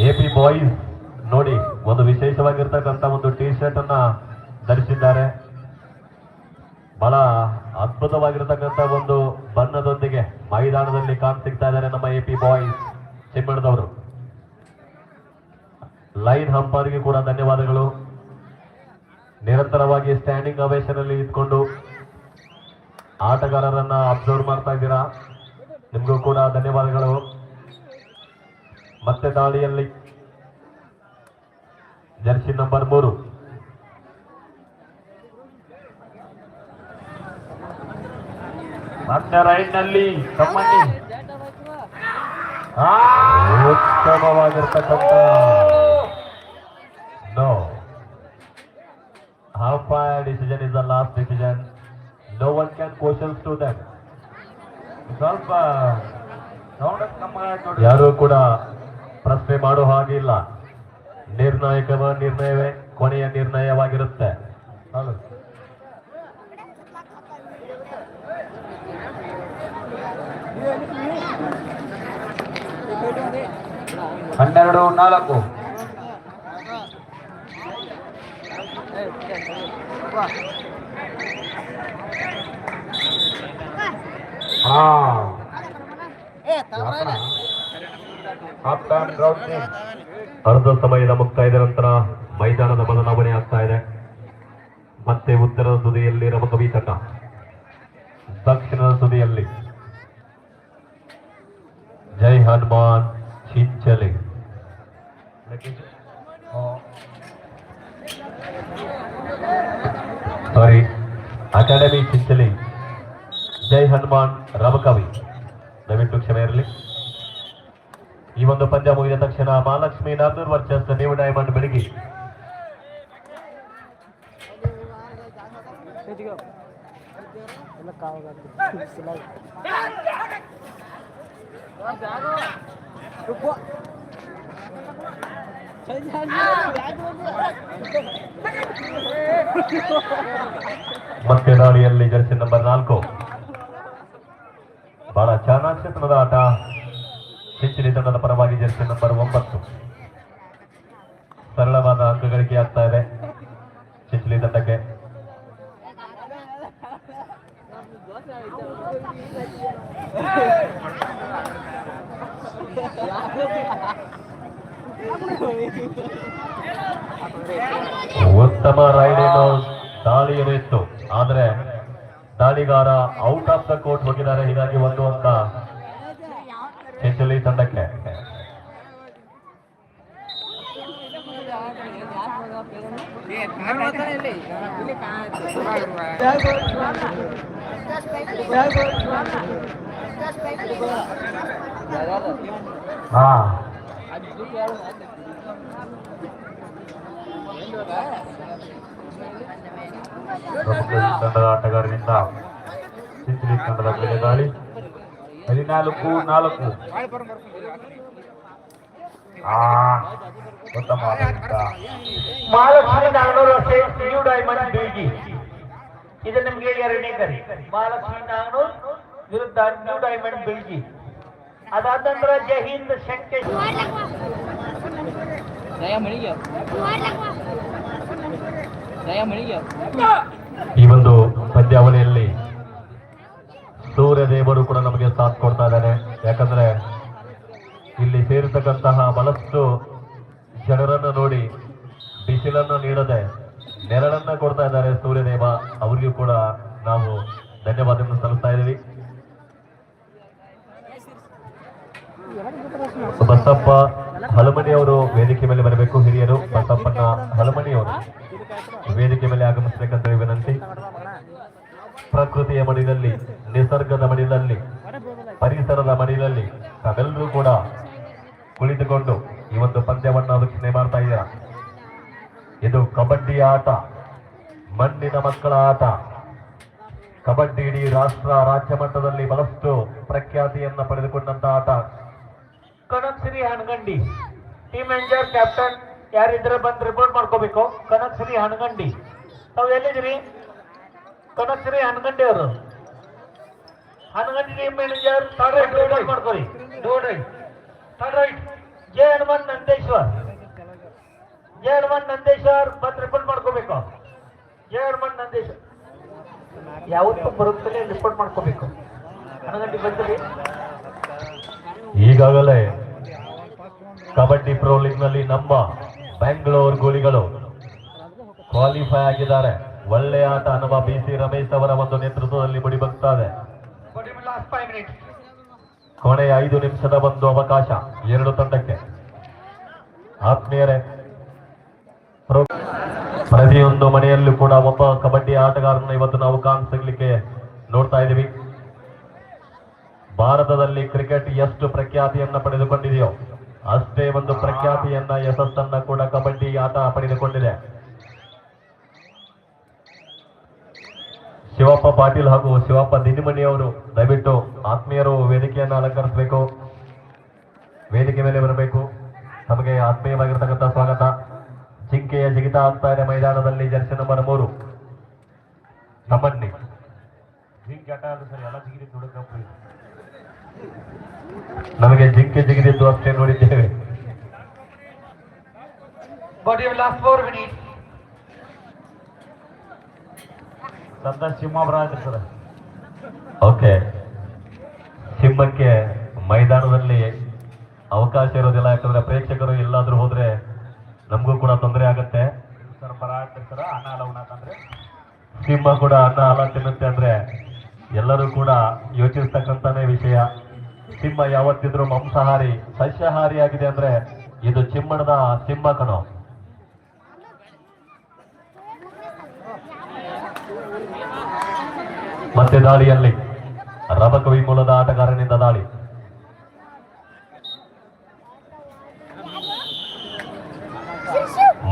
A P boys ನೋಡಿ, ಒಂದು ವಿಶೇಷವಾಗಿರ್ತಕ್ಕಂಥ ಒಂದು ಟಿ ಶರ್ಟ್ ಅನ್ನ ಧರಿಸಿದ್ದಾರೆ. ಬಹಳ ಅದ್ಭುತವಾಗಿರ್ತಕ್ಕಂಥ ಒಂದು ಬಣ್ಣದೊಂದಿಗೆ ಮೈದಾನದಲ್ಲಿ ಕಾಣ್ತಿಗ್ತಾ ಇದ್ದಾರೆ ನಮ್ಮ ಎ ಪಿ ಬಾಯ್ಸ್ ಚಿಮ್ಮಣ್ಣದವರು ಲೈನ್ ಹಂಪರ್ಗೆ ಕೂಡ ಧನ್ಯವಾದಗಳು. ನಿರಂತರವಾಗಿ ಸ್ಟ್ಯಾಂಡಿಂಗ್ ಅವೇಶನ್ ಅಲ್ಲಿ ಇದ್ಕೊಂಡು ಆಟಗಾರರನ್ನ ಅಬ್ಸರ್ವ್ ಮಾಡ್ತಾ ಇದ್ದೀರಾ? ನಿಮಗೂ ಕೂಡ ಧನ್ಯವಾದಗಳು. ಮತ್ತೆ ದಾಳಿಯಲ್ಲಿ. ಜರ್ಸಿ ನಂಬರ್ ಮೂರು. ಮತ್ತೆ ರೈಟ್ನಲ್ಲಿ ಕಮ್ಮಣ್ಣಿ ಉತ್ತಮವಾಗಿರ್ತಕ್ಕಂಥ. No umpire decision is the last decision no one can questions to that ಸ್ವಲ್ಪ ಕಮ್ಮಿ ಯಾರು ಕೂಡ ಪ್ರಶ್ನೆ ಮಾಡೋ ಹಾಗೆ ಇಲ್ಲ. ನಿರ್ಣಾಯಕವ ನಿರ್ಣಯವೇ ಕೊನೆಯ ನಿರ್ಣಯವಾಗಿರುತ್ತೆ. ಹನ್ನೆರಡು ನಾಲ್ಕು. ಹಾ. ಅರ್ಧ ಸಮಯದ ಮುಕ್ತಾಯದ ನಂತರ ಮೈದಾನದ ಬದಲಾವಣೆ ಆಗ್ತಾ ಇದೆ. ಮತ್ತೆ ಉತ್ತರ ತುದಿಯಲ್ಲಿ ರಮಕವಿ ತಟ. ದಕ್ಷಿಣದ ತುದಿಯಲ್ಲಿ Jai Hanuman Chinchali. Sorry academy Chinchali Jai Hanuman, Ramakavi. ದಯವಿಟ್ಟು ಕ್ಷಮೆ ಇರಲಿ. ಈ ಒಂದು ಪಂದ್ಯ ಮುಗಿದ ತಕ್ಷಣ ಮಹಾಲಕ್ಷ್ಮಿ ನಾಲ್ನೂರು ವರ್ಚಸ್ ನ್ಯೂ ಡೈಮಂಡ್ ಬೆಳಗಿ ಮತ್ತೆ ದಾಳಿಯಲ್ಲಿ ಜರ್ಸಿ ನಂಬರ್ ನಾಲ್ಕು. ಬಹಳ ಚಾಣಾಕ್ಷತನದ ಆಟ. ಚಿಂಚಿಲಿ ತಂಡದ ಪರವಾಗಿ ಜರ್ಸಿ ನಂಬರ್ ಒಂಬತ್ತು. ಸರಳವಾದ ಅಂಕಗಳಿಕೆ ಆಗ್ತಾ ಇದೆ. ಚಿಂಚಿಲಿ ತಂಡಕ್ಕೆ. ಉತ್ತಮ ರೈಡ್ ಏನು ಇತ್ತು ಆದ್ರೆ ದಾಳಿಗಾರ ಔಟ್ ಆಫ್ ದ ಕೋರ್ಟ್ ಹೋಗಿದ್ದಾರೆ. ಹೀಗಾಗಿ ಒಂದು ಅಂತ ಚಿಂಚಲಿ ತಂಡಕ್ಕೆ ಹಾ ಪ್ರಮುಖ ತಂಡದ ಆಟಗಾರರಿಂದ ಚಿಂಚಲಿ ತಂಡದ ಮೇಲೆ ದಾಳಿ ಹದಿನಾಲ್ಕು ನಾಲ್ಕು ಆ ಉತ್ತಮ ಯುದ್ಧ. Mahalakshmi Naganur versus new diamond Bilgi ಇದು ನಿಮ್ಗೆ ಎರಡನೇ ಕರಿ ಮಹಾಲಕ್ಷ್ಮಿ ನಾಗನೂರು ವಿರುದ್ಧ ನ್ಯೂ ಡೈಮಂಡ್ ಬೀಳ್ಗಿ ಅದಾದ ನಂತರ ಜೈ ಹಿಂದ್ ಶಕ್ತಿ Saya meninggal. Saya meninggal. ಈ ಒಂದು ಪಂದ್ಯಾವಳಿಯಲ್ಲಿ ಸೂರ್ಯ ದೇವರು ಕೂಡ ನಮಗೆ ಸಾಥ್ ಕೊಡ್ತಾ ಇದ್ದಾರೆ ಯಾಕಂದ್ರೆ ಇಲ್ಲಿ ಸೇರಿರ್ತಕ್ಕಂತಹ ಬಹಳಷ್ಟು ಜನರನ್ನು ನೋಡಿ ಬಿಸಿಲನ್ನು ನೀಡದೆ ನೆರಳನ್ನ ಕೊಡ್ತಾ ಇದ್ದಾರೆ ಸೂರ್ಯದೇವ. ಅವರಿಗೂ ಕೂಡ ನಾವು ಧನ್ಯವಾದವನ್ನು ಸಲ್ಲಿಸ್ತಾ ಇದ್ದೀವಿ. ಬಸಪ್ಪ ಹಲಮಣಿ ಅವರು ವೇದಿಕೆ ಮೇಲೆ ಬರಬೇಕು. ಹಿರಿಯರು ಬಸಪ್ಪನ ಹಲಮಣಿ ಅವರು ವೇದಿಕೆ ಮೇಲೆ ಆಗಮಿಸಬೇಕಂತ ವಿನಂತಿ. ಪ್ರಕೃತಿಯ ಮಡಿಲಲ್ಲಿ ನಿಸರ್ಗದ ಮಡಿಲಲ್ಲಿ ಪರಿಸರದ ಮಡಿಲಲ್ಲಿ ತಾವೆಲ್ಲರೂ ಕೂಡ ಕುಳಿತುಕೊಂಡು ಈ ಒಂದು ಪಂದ್ಯವನ್ನು ವೀಕ್ಷಣೆ ಮಾಡ್ತಾ ಇದ್ದೀರಾ? ಇದು ಕಬಡ್ಡಿ ಆಟ, ಮಣ್ಣಿನ ಮಕ್ಕಳ ಆಟ. ಕಬಡ್ಡಿ ಇಡೀ ರಾಷ್ಟ್ರ ರಾಜ್ಯ ಮಟ್ಟದಲ್ಲಿ ಬಹಳಷ್ಟು ಪ್ರಖ್ಯಾತಿಯನ್ನ ಪಡೆದುಕೊಂಡಂತ ಆಟ. Kanak Shri Hanagandi. Team manager captain ಯಾರಿದ್ರೆ ಬಂದು ರಿಪೋರ್ಟ್ ಮಾಡ್ಕೋಬೇಕು. ಕನಕ್ ಶ್ರೀ ಹಣಗಂಡಿ. ತಾವ್ ಎಲ್ಲಿದ್ರಿ ಶ್ರೀ ಹಣಗಂಡಿ ಅವರು ಹನ್ಗಂಡಿ ಮ್ಯಾನೇಜರ್ ಥರ್ಡ್ ರೈಟ್ ಮಾಡ್ಕೊಳಿ third right third right J Hanumant Nandeshwar. Jayaman Nandeshwar ಬಂದ್ ರಿಪೋರ್ಟ್ ಮಾಡ್ಕೋಬೇಕು. ಜಯಮನ್ ನಂದೇಶ್ವರ್. ಯಾವತ್ತೂ ಬರುತ್ತೆ ರಿಪೋರ್ಟ್ ಮಾಡ್ಕೋಬೇಕು. ಹನ್ನೊಂದು ಗಂಟೆಗೆ ಬಂದ್ರಿ ಈಗಾಗಲೇ ಕಬಡ್ಡಿ ಪ್ರೊ ಲೀಗ್ನಲ್ಲಿ ನಮ್ಮ ಬೆಂಗಳೂರು ಗೋಲಿಗಳು ಕ್ವಾಲಿಫೈ ಆಗಿದ್ದಾರೆ. ಒಳ್ಳೆ ಆಟ ಅನ್ನುವ ಬಿ ಸಿ ರಮೇಶ್ ಅವರ ಒಂದು ನೇತೃತ್ವದಲ್ಲಿ ಇದೆ ಕೊನೆಯ ಐದು ನಿಮಿಷದ ಒಂದು ಅವಕಾಶ ಎರಡು ತಂಡಕ್ಕೆ. ಆತ್ಮೀಯರೇ ಪ್ರತಿಯೊಂದು ಮನೆಯಲ್ಲೂ ಕೂಡ ಒಬ್ಬ ಕಬಡ್ಡಿ ಆಟಗಾರನ ಇವತ್ತು ನಾವು ಕಾಣಿಸಲಿಕ್ಕೆ ನೋಡ್ತಾ ಇದ್ದೀವಿ. ಭಾರತದಲ್ಲಿ ಕ್ರಿಕೆಟ್ ಎಷ್ಟು ಪ್ರಖ್ಯಾತಿಯನ್ನ ಪಡೆದುಕೊಂಡಿದೆಯೋ ಅಷ್ಟೇ ಒಂದು ಪ್ರಖ್ಯಾತಿಯನ್ನ, ಯಶಸ್ಸನ್ನ ಕೂಡ ಕಬಡ್ಡಿ ಆಟ ಪಡೆದುಕೊಂಡಿದೆ. ಶಿವಪ್ಪ ಪಾಟೀಲ್ ಹಾಗೂ ಶಿವಪ್ಪ ದಿನಿಮಣಿಯವರು ದಯವಿಟ್ಟು ಆತ್ಮೀಯರು ವೇದಿಕೆಯನ್ನು ಅಲಂಕರಿಸಬೇಕು. ವೇದಿಕೆ ಮೇಲೆ ಬರಬೇಕು. ನಮಗೆ ಆತ್ಮೀಯವಾಗಿರ್ತಕ್ಕಂಥ ಸ್ವಾಗತ. ಜಿಂಕೆಯ ಜಿಗಿತ ಅಂತಾರೆ ಮೈದಾನದಲ್ಲಿ, ಜರ್ಸಿ ನಂಬರ್ ಮೂರು. ತಮ್ಮಣ್ಣಿ. ಜಿಗಿರಿ ನಮಗೆ ಜಿಂಕೆ ಜಿಗಿದಿದ್ದು ಅಷ್ಟೇ ನೋಡಿದ್ದೇವೆ. ಯು ಲಾಸ್ಟ್ ಫೋರ್ ಮಿನಿಟ್ಸ್ ಸಿಂಹಾಬ್ರ ಆಯ್ತು ಸರ್ ಓಕೆ. ಸಿಂಹಕ್ಕೆ ಮೈದಾನದಲ್ಲಿ ಅವಕಾಶ ಇರೋದಿಲ್ಲ, ಯಾಕಂದ್ರೆ ಪ್ರೇಕ್ಷಕರು ಎಲ್ಲಾದ್ರೂ ಹೋದ್ರೆ ನಮಗೂ ಕೂಡ ತೊಂದರೆ ಆಗತ್ತೆ. ಸರ್ ಬರ ಆಯ್ತು ಸರ್ ಅನ್ನ ಅಲ್ಲ ಉಣ್ಣಾಕಂದ್ರೆ ಸಿಂಹ ಕೂಡ ಅನ್ನ ಅಲ್ಲ ತಿನ್ನುತ್ತೆ ಅಂದ್ರೆ ಎಲ್ಲರೂ ಕೂಡ ಯೋಚಿಸ್ತಕ್ಕಂತಾನೆ ವಿಷಯ. ಸಿಂಹ ಯಾವತ್ತಿದ್ರೂ ಮಾಂಸಾಹಾರಿ ಸಸ್ಯಾಹಾರಿ ಆಗಿದೆ ಅಂದ್ರೆ ಇದು ಚಿಮ್ಮಣದ ಸಿಂಹ ಕಣೋ. ಮತ್ತೆ ದಾಳಿಯಲ್ಲಿ ರಬಕವಿ ಮೂಲದ ಆಟಗಾರನಿಂದ ದಾಳಿ.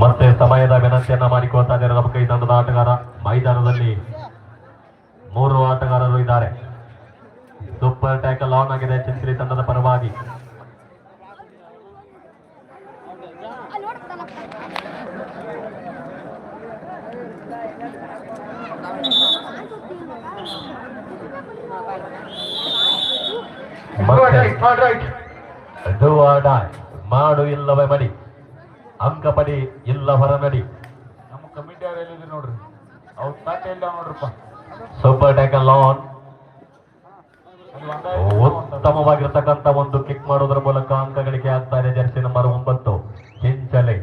ಮತ್ತೆ ಸಮಯದ ವಿನಂತಿಯನ್ನ ಮಾಡಿಕೊಳ್ತಾ ಇದ್ದಾರೆ ರಬಕವಿ ತಂಡದ ಆಟಗಾರ. ಮೈದಾನದಲ್ಲಿ ಮೂರು ಆಟಗಾರರು ಇದ್ದಾರೆ. ಸೂಪರ್ ಟ್ಯಾಕಲ್ ಆನ್ ಆಗಿದೆ ಚಿತ್ರಿ ತಂಡದ ಪರವಾಗಿ. ಮಾಡು ಇಲ್ಲವೇ ಮಡಿ. ಅಂಕ ಪಡಿ ಇಲ್ಲ ಹೊರನಡಿ ನಮ್ಮ ಕಮಿಟಿ ಅವ್ರು ಎಲ್ಲಿದ್ರು ನೋಡ್ರಿ? ಅವ್ರ ತಾಟ ಇಲ್ಲ ನೋಡ್ರಪ್ಪ. ಸೂಪರ್ ಟ್ಯಾಕಲ್ ಆನ್ ಉತ್ತಮವಾಗಿರ್ತಕ್ಕಂತ ಒಂದ ಉತ್ತಮವಾಗಿರ್ತಕ್ಕಂಥ ಒಂದು ಕಿಕ್ ಮಾಡೋದ್ರ ಮೂಲಕ ಅಂಕ ಗಳಿಕೆ ಆಗ್ತಾ ಇದೆ ಜರ್ಸಿ ನಂಬರ್ ಒಂಬತ್ತು. ಚಿಂಚಲೆ